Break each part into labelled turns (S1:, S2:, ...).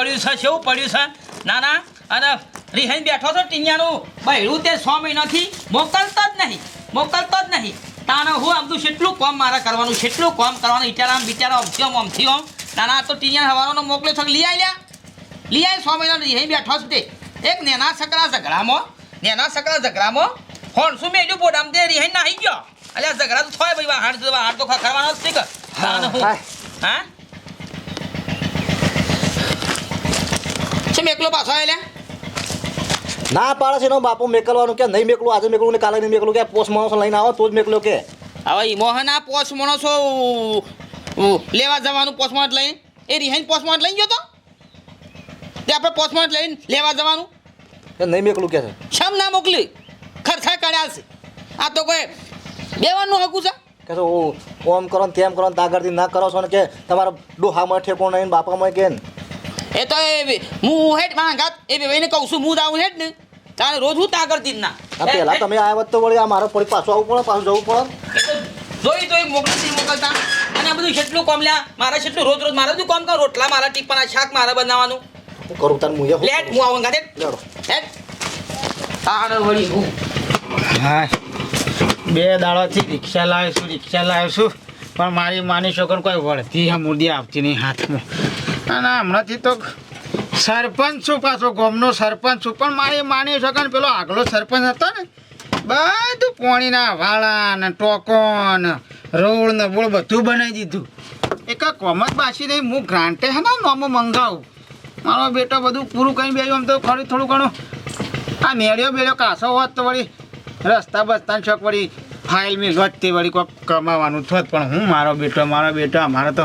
S1: પડ્યું છે શું પડ્યું છે ના ના અને રિહાઈને બેઠો છો ટીનિયાનું બહેરું તે સો મહિનાથી મોકલતો જ નહીં મોકલતો જ નહીં તાને હું આમ તું કેટલું કોમ મારે કરવાનું કેટલું કોમ કરવાનું વિચારા વિચારો અમથી આમ અમથી આમ નાના તો ટીનિયા હવાનો મોકલ્યો છો લઈ આવ્યા લઈ આવી સો મહિના રિહાઈ બેઠો છે તે એક નેના સકરા ઝઘડામાં નેના સકરા ઝઘડામાં શું મેલ્યું બોડામ તે રિહાઈ નાહી ગયો અલ્યા ઝઘડા તો થાય ભાઈ હાડ હાડ તો ખરવાનો જ છે કે હા હા છે મેકલો પાછો આવેલા
S2: ના પાડે છે એનો બાપુ મેકલવાનું કે નહીં મેકલું આજે મેકલું ને કાલે નહીં મેકલું કે પોસ્ટ માણસો લઈને આવો તો જ મેકલો કે.
S1: હવે ઈ આ પોસ માણસો લેવા જવાનું પોસ્ટમાં લઈને? એ રિહાઈન પોસ્ટમાં લઈ ગયો તો? તે આપણે પોસ્ટમાં લઈને લેવા જવાનું?
S2: કે નહીં મેકલું કે છે.
S1: શમ ના મોકલી? ખર્ચા કાઢ્યા છે. આ તો કોઈ દેવાનું હકું છે?
S2: કે ઓમ કરો ને તેમ કરો ને તાગરથી ના કરો છો ને કે તમારા ડોહામાં ઠેકો નહીં બાપામાં કે ને?
S1: એ તો એ હું હેડ માંગાત એ બેને કહું છું હું જાઉં હેડ ને. તારે રોજ હું તા કરતી જ ના
S2: પેલા તમે આવ્યા તો વળી આ મારો પડી પાછું આવવું પડે પાછું જવું પડે.
S1: જોઈ તો એક મોકલી નહીં મોકલતા. અને આ બધું કેટલું કામ લ્યા મારે કેટલું રોજ રોજ મારે બધું કામ કરો. રોટલા મારા ટીપાના શાક મારે બનાવવાનું.
S2: કરું તાર હું
S1: લેટ હું આવું ગાતે.
S2: લેડો.
S1: હેડ. તાણ વળી હું?
S3: હા. બે દાડોથી રિક્ષા લાવીશું રિક્ષા લાવીશું પણ મારી માની છોકર કોઈ વળતી આ મૂર્દી આવતી નહીં હાથમાં. અને હમણાંથી તો સરપંચ છું પાછો, ગામનો સરપંચ છું. પણ મારી માની છોકર પેલો આગલો સરપંચ હતો ને, બધું પોણીના વાળા ને ટોકો ને રોડ ને બોળ બધું બનાવી દીધું. એક કોમત બાસી નહીં, હું ગ્રાન્ટે હે ને નોમો મંગાવું. મારો બેટો બધું પૂરું કરી બેજો આમ તો ખરી થોડું ઘણું. આ મેળ્યો મેળ્યો કાસો હોત તો વળી રસ્તા બસ્તા છોક વળી ફાઇલ મેં વધતી વળી કોઈક કમાવાનું થોત. પણ હું, મારો બેટો મારો બેટો, અમારો તો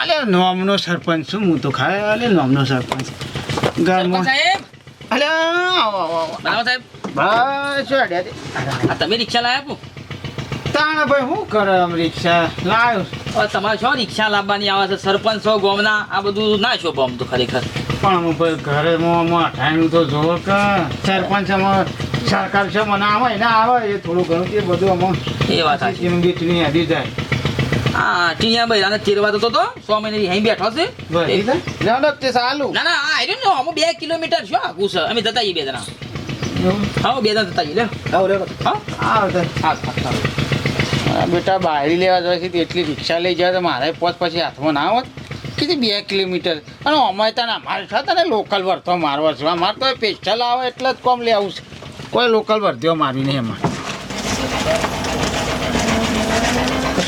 S3: અલે નોમનો સરપંચ છું હું તો ખાય અલે નોમનો સરપંચ. ઘરમાં
S1: સાહેબ?
S3: અલે આવો આવો આવો.
S1: સાહેબ.
S3: બસ અડ્યા
S1: આ તમે રિક્ષા લાવ્યા પો
S3: તાણે ભાઈ શું કરે આમ રિક્ષા? લાવ્યો
S1: તમારે શું રિક્ષા લાવવાની આવે છે? સરપંચ છો ગોમના આ બધું ના છો બમ તો ખરેખર.
S3: પણ ભાઈ ઘરે મોં અઠાણું તો જોવો કે સરપંચ સરકાર છે મને આવે ને આવે એ થોડું ઘણું એ બધું આમાં
S1: એ વાત સાચી.
S3: એમ જાય.
S1: હા ટીયા ભાઈ આને તો તો સો મહિનાથી અહીં બેઠો છે.
S3: ના તે સાલું
S1: ના ના આ આવ્યું ને અમે બે કિલોમીટર શું આગું છે અમે જતા આવીએ બે જણા. હા બે જણા જતા આવીએ લે હા? હા હા, હા
S3: બેટા બાયડી લેવા જાય છે એટલી રિક્ષા લઈ જાય તો મારે પોચ પછી હાથમાં ના હોત. કીધી બે કિલોમીટર? અને અમારે ત્યાં અમારે થતા ને લોકલ વર્તો મારવા છે અમારે તો પેસ્ટલ આવે એટલે જ કોમ લે આવું છે. કોઈ લોકલ વર્ધ્યો મારી નહીં એમાં.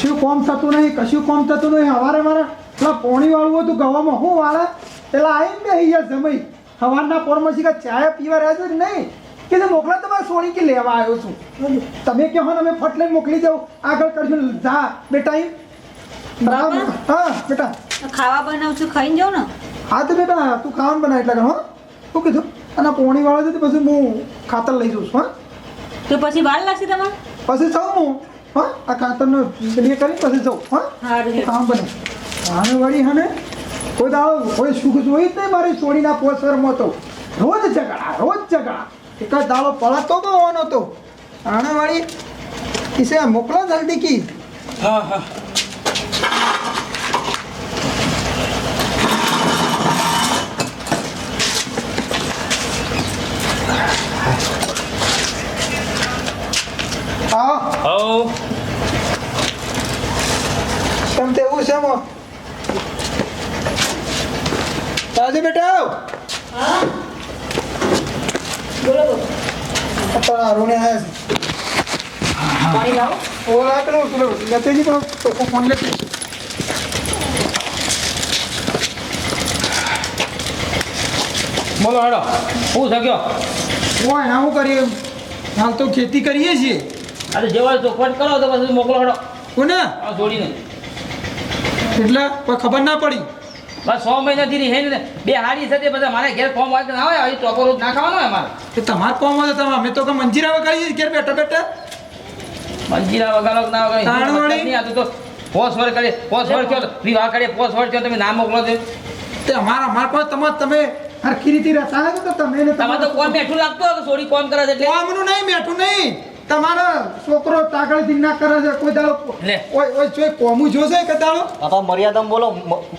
S4: કશું કોમ થતું નહીં કશું કોમ થતું નહીં. હવારે મારે પેલા પોણી વાળું હતું ગવામાં. હું વાળે પેલા આવીને બે અહીંયા જમાઈ. સવારના પોરમાં શીખા ચાય પીવા રહ્યા છો નહીં? કે જે મોકલા તમારે સોની કે લેવા આવ્યો છું. તમે કહો ને અમે ફટ લઈને મોકલી જાઉં આગળ કરશું જા બેટા બરાબર? હા બેટા.
S5: ખાવા બનાવું છું ખાઈને જાઉં ને?
S4: હા તો બેટા તું ખાવાનું બનાવ એટલે હા. શું કીધું અને પોણી વાળો છે તો પછી હું ખાતર લઈ જઉં છું હા.
S5: તો પછી વાર લાગશે તમારે?
S4: પછી સૌ હું. હા આ કાતરનો બે કરી પછી જાઉં હા? કામ બને. આને વળી હને કોઈ દાડો કોઈ સુખ જોઈ જ નહીં મારી સોડીના પોસરમાં તો. રોજ ઝઘડા રોજ ઝઘડા. એક જ દાડો પળતો તો હોવાનો તો. આને વળી કિસે મોકલો જલ્દી કી.
S1: હા હા.
S4: હા
S1: હો
S4: તમ તે હું છે મો તાજે બેટા
S5: બોલો બોલો
S4: અત્યારે અરુણે આવ્યા છે.
S5: પાણી લાવો.
S4: ઓલા પેલો પેલો લતેજી પણ તો ફોન લે
S1: બોલો હેડો. શું થયો
S4: ઓય ના હું કરીએ? હાલ તો ખેતી કરીએ છીએ.
S1: અરે જેવા ફોન કરો તો પછી મોકલો હડો.
S4: કોને?
S1: આ જોડીને
S4: એટલે કોઈ ખબર ના પડી.
S1: બસ સો મહિનાથી રહી ને બે હાડી સાથે બધા મારે ઘેર ફોર્મ કે ના હોય ટોપર રોજ ના ખાવાનો હોય મારે.
S4: કે તમારે ફોર્મ તો તમે અમે તો કે મંજીરા વગાડી ઘેર બેઠા બેઠા.
S1: મંજીરા વગાડો ના વગાડી. નહીં, આ તો તો પોસ વર કરે પોસ વર કયો વિવાહ કરે પોસ વર કયો તમે ના મોકલો દે
S4: તે અમારા મારા પાસે તમે તમે હરખી રીતે રહેતા હોય તો તમે ને
S1: તમારે તો કોણ બેઠું લાગતું હોય કે સોડી કોમ કરે છે એટલે?
S4: કોમનું નહીં બેઠું નહીં. તમારો છોકરો તાકળથી ના કરે છે કોઈ દાડો
S1: લે.
S4: ઓય ઓય જોઈ કોમું જોશે કે દાડો?
S2: બાપા મર્યાદા બોલો.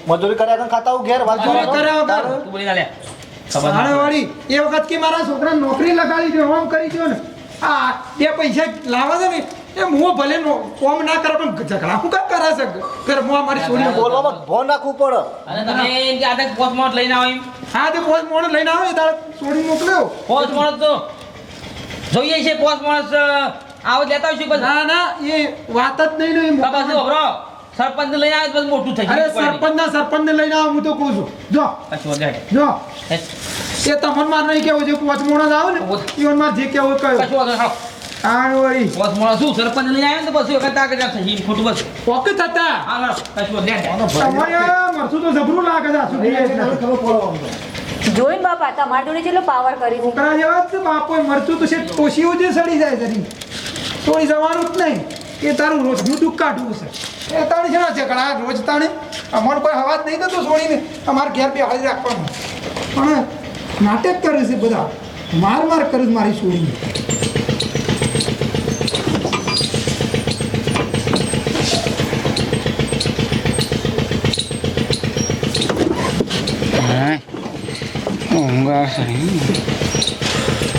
S2: મજૂરી કર્યા તો ખાતા હું ઘેર વાત
S4: મજૂરી
S2: કરો.
S4: કર્યા વગર.
S1: તું બોલી ના લે.
S4: વાળી એ વખત કે મારા છોકરા નોકરી લગાડી દે હોમ કરી દો ને. આ બે પૈસા લાવા દે ને. એ હું ભલે નો- કોમ ના કરે પણ ઝઘડા હું કામ કરે છે? ઘરમાં અમારી છોડીને બોલો
S2: બોલવામાં ભો રાખવું પડે.
S1: અને તમે એમ કે પોસ્ટ મોટ લઈને આવો એમ?
S4: હા તે પોસ્ટ મોડે લઈને આવે એ દાડે છોડી મોકલ્યો.
S1: પોસ્ટ મોટ તો જોઈએ છે પોસ્ટ માણસ આવો લેતા આવશું પછી.
S4: ના ના એ વાત જ નહીં નહીં એ
S1: બાબા શું
S4: મોકલવાનું.
S1: ખબરો સરપંચ લઈને આવે પછી મોટું થઈ
S4: અરે સરપંચ ના સરપંચ ને લઈને આવો હું તો કહું છું. જો. જો. એ તમને માર નહીં કેવું છે પોચ મોડે જ આવે ને ઈવન માર જે કેવું
S1: કયો નહીં,
S4: વળી.
S1: મોટ શું સરપંચ લઈને આવે ને બસ પછી વખત આગળ જાય થઈ ખોટું બસ
S4: પોકે થતા
S1: હા હાલો, કશું વાંધો
S4: તમારે મરસું તો જબરું લાગે છે
S2: ખબર પડે.
S5: જોઈને બાપા તમારી જોડે કેટલો પાવર કરી છે
S4: છોકરા જેવા જ બાપો મરચું તો છે ટોશીઓ જે સડી જાય જરી તોડી જવાનું જ નહીં. એ તારું રોજનું દુઃખ કાઢવું છે. એ તાણી છે ને ઝઘડા રોજ તાણે. અમારું કોઈ હવા જ નહીં થતો છોડીને અમારે ઘેર બે હાજર રાખવાનું. પણ નાટક કરે છે બધા. માર માર કરે મારી છોડીને
S3: ઊંઘ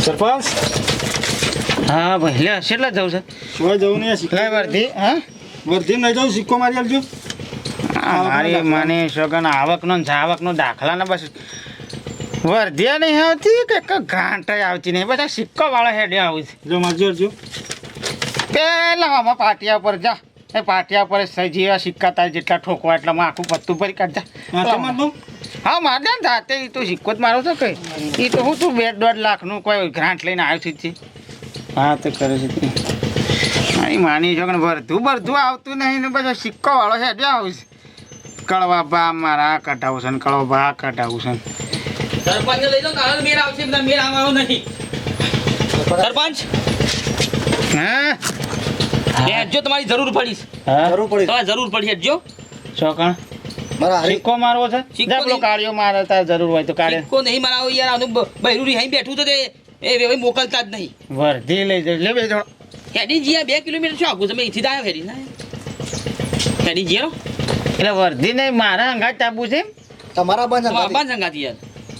S6: સરપંચ?
S3: હા ભાઈ લે કેટલા જવું છે.
S6: શું જવું નહીં સિક્કો.
S3: વર્ધી હા?
S6: વર્ધી નહીં જાઉં સિક્કો મારી આલજો.
S3: મારી માની શોગન આવકનો આવકનો દાખલા ને બસ. વર્ધ્યા નહીં આવતી કે ઘાંટ આવતી નહીં? બધા સિક્કો વાળા હેડે આવું છે.
S6: જો મારજો જો
S3: પેલા આમાં પાટિયા પર જા. એ પાટિયા પર સજીવા સિક્કા તાર જેટલા ઠોકવા એટલા આખું પત્તું ભરી
S6: માર દઉં.
S3: હા માર ને જાતે એ તો સિક્કો જ મારો છો કઈ એ તો હું તું બે દોઢ લાખનું કોઈ ગ્રાન્ટ લઈને આવ્યો છું હા તો કરે છે મારી માની છો કે ભરતું ભરતું આવતું નહીં ને પછી સિક્કો વાળો છે એટલે આવું છે. કળવા બા મારા કઢાવું છે ને કળવા બા કઢાવું છે
S1: સરપંચ લઈ લો તારો મેળ આવશે મેળ આવવાનો નહીં. સરપંચ?
S3: હા?
S1: જો તમારી જરૂર પડીશ
S3: હા.
S2: જરૂર પડી
S1: તમારે જરૂર પડી જો.
S3: ચોકણ? સિક્કો મારવો છે?
S1: સિક્કો
S3: પેલો મારે તાર જરૂર હોય તો કાઢે.
S1: સિક્કો નહીં મારાવો યાર આનું બ- અહીં બેઠું તો તે એ મોકલતા જ નહીં.
S3: વર્ધી લઈ જજો. લે બે
S1: હેડી જીયા બે કિલોમીટર શું આગું તમે અહીંથી જ આવ્યો હેડી. ના. હેડી જીયો
S3: એટલે વર્ધી નહીં મારા અંગાત ટાબુ છે
S2: તમારા બંધ
S1: સંગાતી યાર.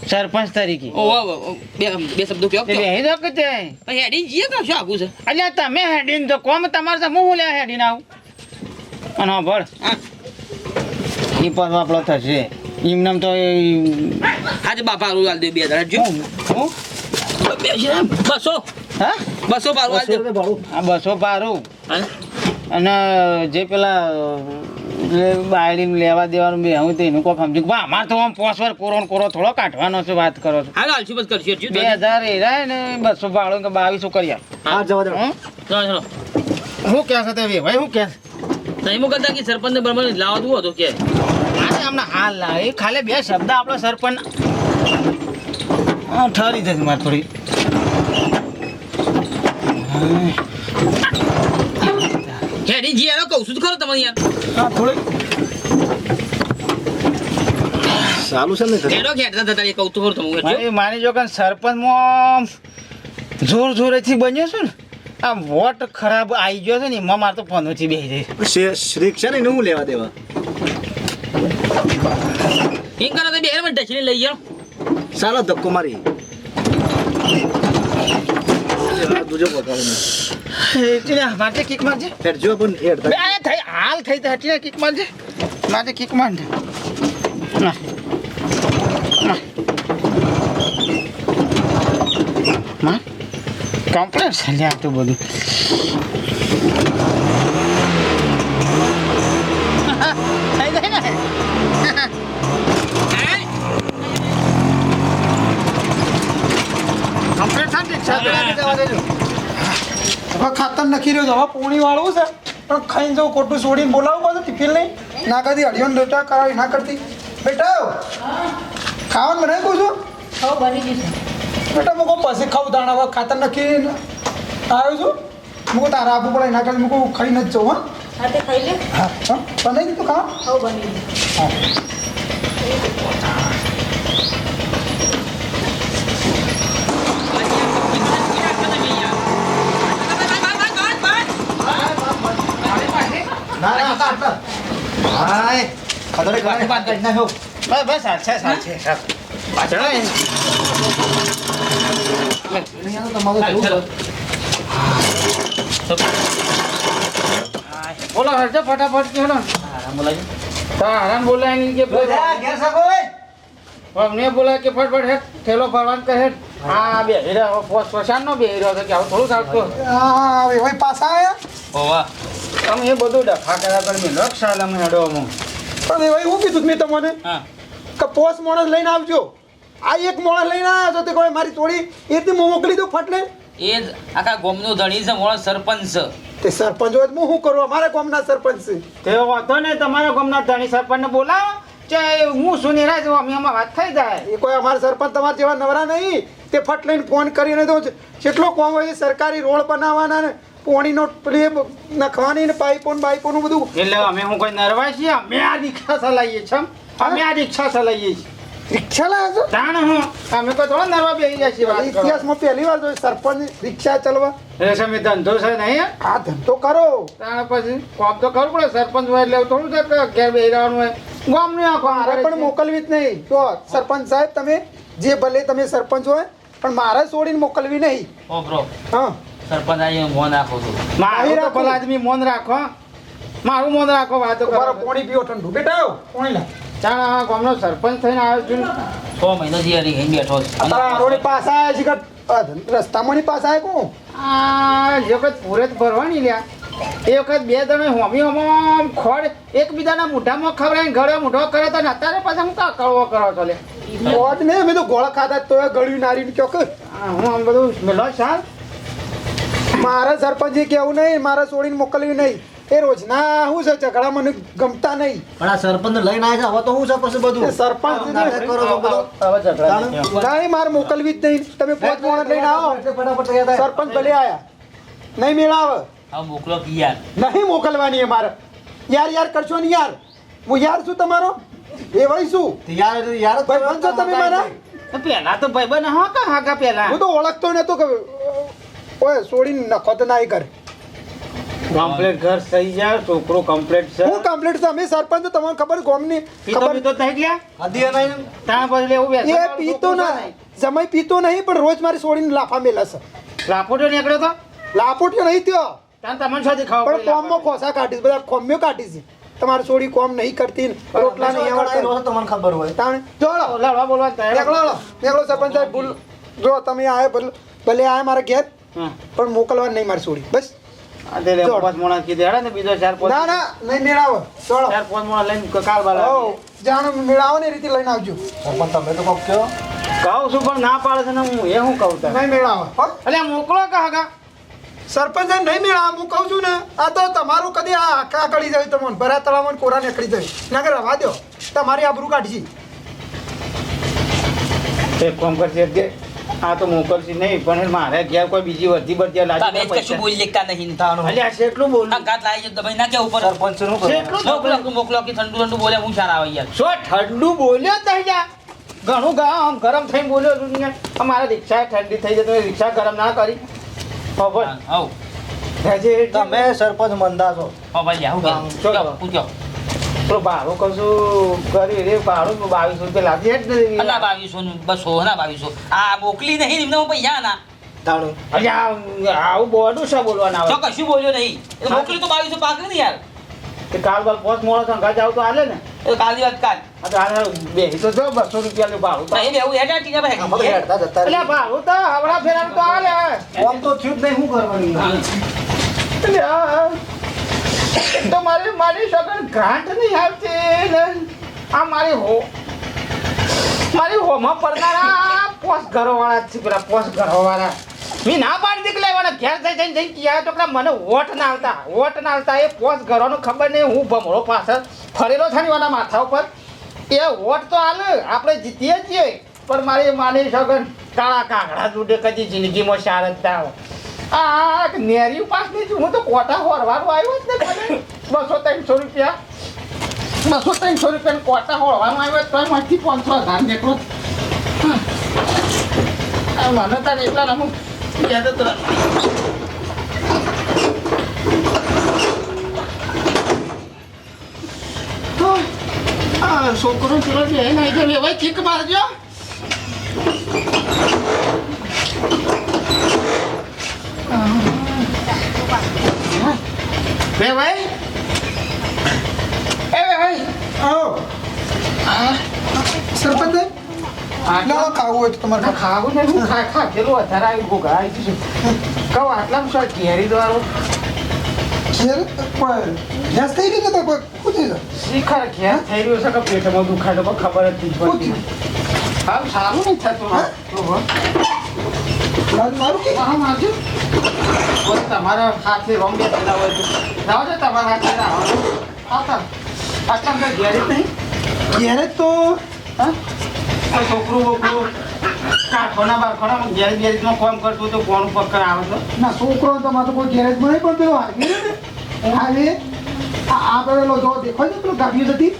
S3: સરપંચ તરીકે.
S1: ઓ ઓ, ઓ, બે બે શબ્દો કહો
S3: તે બેહી દો કે તે
S1: હેડી જીએ કે શું આગું છે?
S3: અલ્યા તમે હેડીન તો કોમ તમારે તો હું લે હેડીને આવું? અને ભળ.
S1: હા.
S3: એ પણ આપણો થશે એમને તો એ-
S1: આજે બાપા રૂ હાલ દે બે હજાર. જો.
S3: હું? હું?
S1: બસો.
S3: હા?
S1: બસો પારું
S2: હાલ
S1: દે.
S2: હા
S3: આ બસો પારું. અને જે પેલા બાયડીને લેવા દેવાનું બે હું તેનું એનું કોઈ સમજુ. બા અમારે તો આમ પોસવાર કોરો કોરો થોડો કાઢવાનો છે વાત કરો છો.
S1: હાલો હાલ છું બસ કરશે.
S3: બે હજાર એ રહે ને બસો ભાડું કે બાવીસો કરી આપ
S2: હા જવા દો.
S3: હં? ક્યાં તે ભાઈ શું કહે
S1: નહીં મોકલતા કે સરપંચ બરાબર લાવવા દઉં હતો કે.
S3: હમણાં હાલ એ ખાલી બે શબ્દ આપણો સરપંચ હા ઠરી જશે મારે થોડી.
S1: હેડી જી યાર કહું છું ખરો તમને યાર.
S2: હા થોડી. સારું છે ને?
S1: હેડો ખેડતા થતા એ કહું તો ખરું તમે
S3: મારી માની જો કે સરપંચમાં જોર જોરેથી બન્યો છે ને આ વોટ ખરાબ આવી ગયો છે ને એમાં મારે તો પનોથી બેસી જાય.
S2: શે- છે ને હું લેવા દેવા?
S1: એમ કરો તો બે મિનિટ ઢસીને લઈ જાઓ
S2: સારો ધક્કો મારી દૂજો પકડો
S3: માટે કિક મારજે
S2: હેડ જો પણ હેડ
S3: આ થઈ હાલ થઈ તો કિક મારજે માટે કિક મારજે ના ના માં કમ્પ્લેટ છે લ્યા તું બધું થઈ
S4: હવે ખાતર નખી રહ્યો છે હવે પોણી વાળવું છે પણ ખાઈને જવું ખોટું છોડીને બોલાવું બધું ટિફિન લઈ ના કરતી અડિયોને બેટા કરાવી ના કરતી બેટા ખાવાનું બનાવી કહું છું બેટા મૂકો પછી ખાવું હવે ખાતર નખી આવ્યો છું મૂકો તારા આપવું પડે ના કરતી મૂકો ખાઈને જ જવું
S5: હાથે ખાઈ લે.
S4: હા બનાવી દીધું ખા
S5: હા. બની હા
S2: ખબર ઘણી
S1: વાત કરી નાખ્યો
S3: પાછળ બોલો હરજો ફટાફટ કે
S1: આરામ બોલાવી.
S3: તારાને બોલાય નહીં કે બોલો
S2: ઘેર સગો
S3: અમને બોલાય કે ફટફટ હેઠ થેલો ભરવાનું કહે હા આ બે હીરા પોસ નો બે હીરો કે આવું થોડું ચાલતું
S4: હા હવે ભાઈ પાછા આયા?
S1: ઓ વાહ
S3: તમે એ બધું ડફા કર્યા કરી મેં લક્ષ અમે હેડો અમુક
S4: પણ ભાઈ હું કીધું મેં તમને
S1: હા.
S4: કે પોસ મોણસ લઈને આવજો. આ એક મોણસ લઈને આવ્યો તો તે કોઈ મારી થોડી એ રીતે હું મોકલી દો ફટલે?
S1: એ જ આખા ગામનું ધણી છે મોણો સરપંચ છે.
S4: તે સરપંચ હોય તો હું શું કરું? અમારા ગામના સરપંચ છે.
S3: તે વાંધો ને તમારા ગામના ધણી સરપંચને બોલાવો. ચાહે હું શું નિરાશ હું અમે એમાં વાત થઈ જાય.
S4: એ કોઈ અમારા સરપંચ તમારા જેવા નવરા નહીં. તે ફટ લઈને ફોન કરીને તો કેટલો કોમ હોય છે સરકારી રોડ બનાવવાના ને પોણીનો પેલી નખવાની ને પાઇપો ને બાઈપોનું બધું.
S3: એટલે અમે હું કોઈ નરવા છીએ અમે આ રિક્ષા ચલાવીએ છીએ અમે આ રિક્ષા ચલાવીએ છીએ.
S4: રિક્ષા લાવ્યા છો
S3: તાણ હું? અમે કોઈ થોડા નરવા બેસી જાય
S4: ઇતિહાસમાં પહેલી વાર જોયું સરપંચ રિક્ષા ચલાવવા
S3: એટલે ધંધો છે નહીં
S4: આ ધંધો કરો.
S3: તાણ પછી કોમ તો કરવું પડે સરપંચ હોય એટલે થોડું છે કે ઘેર બેસી રહેવાનું હોય. ગામનું આ આખો
S4: મારે પણ મોકલવી જ નહીં. જો સરપંચ સાહેબ તમે જે ભલે તમે સરપંચ હોય પણ મારે છોડીને મોકલવી નહીં.
S1: ઓ બ્રો
S4: હા.
S1: સરપંચ આવી મોં નાખો છું.
S3: મારું તો
S4: રાખો.
S3: ભલા આદમી મોન રાખો. મારું મોન રાખો વાતો કરો.
S4: પાણી પીઓ ઠંડુ. બેટા પાણી લા
S3: ચાણ આ ગામનો સરપંચ થઈને આવ્યો છું
S1: છ મહિનાથી હરી અહીં બેઠો છે.
S4: તારા રોડ પાસે આયા છે કે રસ્તામાં પાસે આયા કોણ?
S3: આ જે વખત પૂરે ભરવાની લ્યા એ વખત બે જણે હોમી હોમ ખોડ એકબીજાના મોઢામાં ખવડાવીને ગળે મોઢો કરે તો ને અત્યારે પાછા હું કા કળવો કરો છો લે
S4: મોજ નહીં અમે તો ગોળા ખાધા તો ગળ્યું નારી કયો કે.
S3: હું આમ બધું મેલો સાલ
S4: મારા સરપંચે કેવું નહીં મારે છોડીને મોકલવી નહીં. એ રોજના શું છે ઝઘડા મને ગમતા નહીં.
S2: પણ આ સરપંચ લઈને આવ્યા હવે તો શું છે પછી બધું?
S4: સરપંચ
S2: નાટક કરો છો બધું.
S3: હવે ઝઘડા નહીં
S4: મારે મોકલવી જ નહીં. તમે પાંચ માણસ લઈને આવો. સરપંચ ભલે આયા. નહીં મેળાવે.
S1: મોકલો યાર.
S4: નહીં મોકલવાની એ મારે. યાર યાર કરશો ને યાર. હું યાર છું તમારો? એ વળી શું?
S2: યાર યાર
S4: ભાઈ બનશો તમે મારા?
S3: તો પેલા તો ભાઈબંધ હા કા હાકા પેલા
S4: હું તો ઓળખતો નતો કે ઓય છોડીને નખો તો ના કરે
S3: કમ્પ્લીટ ઘર થઈ જાય છોકરો કમ્પ્લીટ છે.
S4: હું કમ્પ્લીટ છે અમે સરપંચ તમને ખબર ગોમની
S3: પીતો
S4: ખબર
S3: તો થઈ ગયા
S2: હદી નહીં
S3: ત્યાં પછી એવું
S4: એ પીતો ના સમય પીતો નહીં પણ રોજ મારી છોડીને લાફા મેલા છે.
S3: લાપોટો નીકળ્યો તો?
S4: લાપોટ્યો નહીં થયો.
S3: ત્યાં તમને સાથે ખાવા
S4: પણ કોમમાં ખોસા કાઢીશ બધા કોમ્યો કાઢીશ તમારી છોડી કોમ નહીં કરતી રોટલા નહીં આવડતા
S2: તમને ખબર હોય.
S4: તાણે જોડો
S3: લડવા બોલવા
S4: નીકળો નીકળો સરપંચ સાહેબ ભૂલ. જો તમે આયા ભલે ભલે આયા મારા ઘેર પણ મોકલવા નહીં મારી છોડી બસ.
S3: આ તે લે પાંચ મોણા કીધે હેડે ને બીજો ચાર પાંચ. મોણા લઈને કાલ બાલા
S4: જાણ મેળાવો ને એ રીતે લઈને આવજો.
S2: તમે તો કોક કહો.
S3: કહું છું પણ ના પાડે છે ને હું એ હું કહું તને?
S4: નહીં મેળાવો.
S3: એટલે મોકલો કા હગા?
S4: સરપંચ નહીં મેળાવો હું કહું છું ને આ તો તમારું કદી આ આખા કળી જાય તમને ભરા તળાવમાં કોરા નીકળી જાય. ના કે રવા દો. તમારી આબરૂ કાઢી
S3: એક કામ કરશે આ તો મોકલશી નહીં પણ મારે ઘેર કોઈ બીજી વર્ધી બરધી
S1: તમે જ
S3: લાગી
S1: કશું બોલી લેતા નહીં
S2: તાનું
S3: અલ્યા શેટલું બોલું?
S1: અંગાત લાવી છે ના કે ઉપર
S2: સરપંચનું કરો?
S3: શેટલું
S1: મોકલો મોકલો કે ઠંડુ ઠંડુ બોલે હું સારા આવી યાર.
S3: શું ઠંડુ બોલ્યો જા ઘણું ગામ આમ ગરમ થઈને બોલ્યો છું ને અમારે રિક્ષા ઠંડી થઈ જતો રિક્ષા ગરમ ના કરી.
S1: હવ
S3: હજી
S2: તમે સરપંચ મંદા છો.
S1: હો ભાઈ આવું પૂછો.
S3: તો ભાડું કશું કરી રે ભાડું બાવીસ રૂપિયા લાગે જ નથી
S1: બાવીસો નું બસો ના બાવીસો. આ મોકલી નહીં એમને હું પૈસા ના.
S2: તાણું.
S3: આવું બોડું છે બોલવાના આવે
S1: કશું બોલ્યો નહીં. મોકલી તો બાવીસો પાકડી ને યાર.
S3: કે કાલ બાલ પોસ મોડો જાવ તો હાલે ને?
S1: એ કાલ વાત કાલ.
S3: આ તો હાલે બે તો જો બસો રૂપિયાનું ભાડું. તો.
S1: એ બેવું હેઠા ટીના
S2: તો
S1: ભાઈ
S2: હેડતા જતા
S3: અલ્યા ભાડું તો હવડા ફેરાનું તો હાલે.
S2: આમ તો થયું જ નહીં શું કરવાનું?
S3: તો મારી મારી સગન ગ્રાન્ટ નહીં આવતી આ મારી હો, મારી હોમાં પડનારા પોસ ઘરોવાળા છે પેલા પોસ ઘરવાળા મેં ના પાડી દીકલા લેવાના ઘેર જઈ જઈને જઈને ક્યાં તો પેલા મને વોટ ના આવતા વોટ ના આવતા એ પોસ ઘરવાનું ખબર નહીં, હું ભમરો પાછળ ફરેલો છે ને એના માથા ઉપર એ વોટ તો હાલ, આપણે જીતીએ છીએ, પણ મારી માની સગન કાળા કાંકડા જુડે કદી જિંદગીમાં શાર જ ના હોય. આ નેરી પાસની હું તો કોટા હોરવાનું આવ્યો જ ને બસો ત્રણસો રૂપિયા. બસો ત્રણસો રૂપિયા કોટા હોરવાનું આવ્યો તો માંથી પાંચસો હજાર આ મને તાર એટલા અમુક યાદ તો. છોકરો પેલો લેવાય, ચીક મારજો. બે ભાઈ? એ બે ભાઈ.
S4: આવો. સરપંચ આટલા ખાવું હોય તો તમારે.
S3: ખાવું. ને હું ખા ખા પેલું વધારે આવી ગોગા આવી જશે કહું આટલામાં શું ઘેરી
S4: દ્વારો? ગેસ થઈ ગયો કે તો કોઈ?
S3: શિખર ઘેર થઈ રહ્યો છે કે પેટમાં દુખાય તો ખબર જ નથી પડતી. આમ સારું નહીં થતું
S4: હા?
S3: તમારા હાથે રોંગ બેઠેલા હોય તો જાઓ છો તમારા આટલા આટલા જ નહીં
S4: ઘેરે તો
S3: છોકરું બોકરું કાઠોના બારખોના ગેરેજ ઘેરીમાં કામ કરતો તો કોણ ઉપર કર આવે તો
S4: છોકરો તો કોઈ ગેરેજ નહીં પણ પેલો ને આ પેલો જો દેખાય ને પેલો ગાડીઓ જતી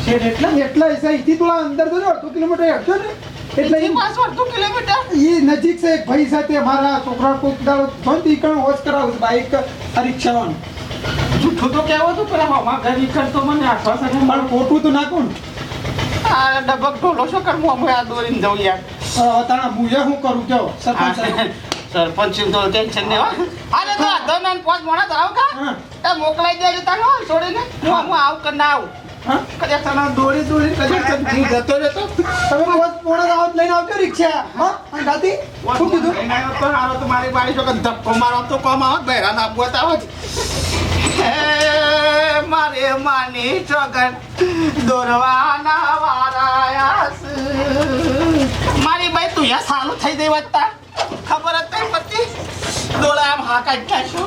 S4: શેઠ એટલા એટલા અહીંથી થોડા અંદર તો અડધો કિલોમીટર હેઠો ને એટલે
S3: કિલોમીટર?
S4: એ નજીક છે એક ભાઈ સાથે મારા છોકરા કોક દાડો તો ઈ કણ વોચ કરાવું બાઈક આ રિક્ષાવાળું
S3: જૂઠું તો કહેવું હતું પેલા હમણાં ઘર કરતો મને આશ્વાસ
S4: પણ
S3: મારું
S4: ખોટું તો નાખું ને.
S3: આ ડબક ઢોલો શું કરવું અમે આ દોરીને જવું યાર.
S4: તાણા મુજે શું કરું? કહો સરપંચ.
S3: સરપંચ તો ટેન્શન ને અરે તો અધો ને પાંચ મોણા આવ કા. મોકલાઈ દેજો તાનો છોડીને. હું. હું આવ કે ના આવું. કદાચ તને દોડી દોડી કદાચ હું જતો
S4: તમે પોણા દાવત લઈને આવજો રિક્ષા. હા? અને દાદી શું કીધું?
S3: લઈને આવ્યો તો હારો તો મારી બારી છો કે ધક્કો મારો તો કોમ આવત બહેરા ના આવત મારે માની ચોગન દોરવાના વારાયા છે. મારી બાઈ તું યા સારું થઈ દઈ વધતા ખબર જ નહીં પડતી. દોડા આમ હા કાઢતા છું